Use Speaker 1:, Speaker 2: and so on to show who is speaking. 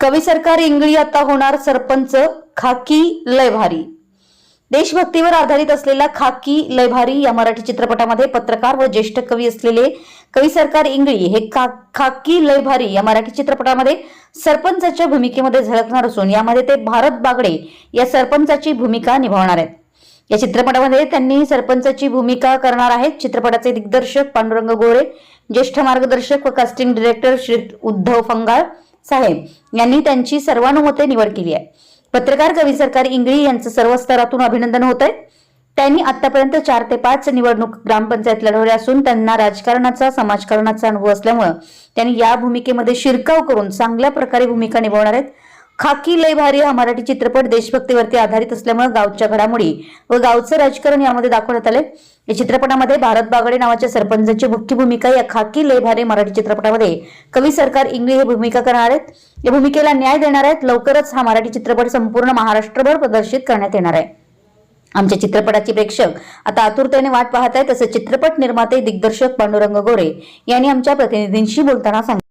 Speaker 1: कवी सरकार इंगळी आता होणार सरपंच खाकी लय भारी. देशभक्तीवर आधारित असलेला खाकी लय भारी या मराठी चित्रपटामध्ये पत्रकार व ज्येष्ठ कवी असलेले कवी सरकार इंगळी हे खा खाकी लय भारी या मराठी चित्रपटामध्ये सरपंचाच्या भूमिकेमध्ये झळकणार असून यामध्ये ते भारत बागडे या सरपंचाची भूमिका निभावणार आहेत. या चित्रपटामध्ये त्यांनी सरपंचाची भूमिका करणार आहेत. चित्रपटाचे दिग्दर्शक पांडुरंग गोरे ज्येष्ठ मार्गदर्शक व कास्टिंग डिरेक्टर श्री उद्धव फंगाळ साहेब यांनी त्यांची सर्वानुमते निवड केली आहे. पत्रकार कवी सरकार इंगळी यांचं सर्व स्तरातून अभिनंदन होत आहे त्यांनी आतापर्यंत चार ते पाच निवडणूक ग्रामपंचायत लढवल्या असून त्यांना राजकारणाचा समाजकारणाचा अनुभव असल्यामुळं त्यांनी या भूमिकेमध्ये शिरकाव करून चांगल्या प्रकारे भूमिका निभावणार आहेत. खाकी लय भारी हा मराठी चित्रपट देशभक्तीवरती आधारित असल्यामुळे गावच्या घडामोडी व गावचं राजकारण यामध्ये दाखवण्यात आले या चित्रपटामध्ये भारत बागडे नावाच्या सरपंचाची मुख्य भूमिका या खाकी लय भारी मराठी चित्रपटामध्ये कवी सरकार इंगळी हे भूमिका करणार आहेत. या भूमिकेला न्याय देणार आहेत. लवकरच हा मराठी चित्रपट संपूर्ण महाराष्ट्रभर प्रदर्शित करण्यात येणार आहे. आमच्या चित्रपटाची प्रेक्षक आता आतुरतेने वाट पाहत आहेत. तसं चित्रपट निर्माते दिग्दर्शक पांडुरंग गोरे यांनी आमच्या प्रतिनिधींशी बोलताना सांगितलं.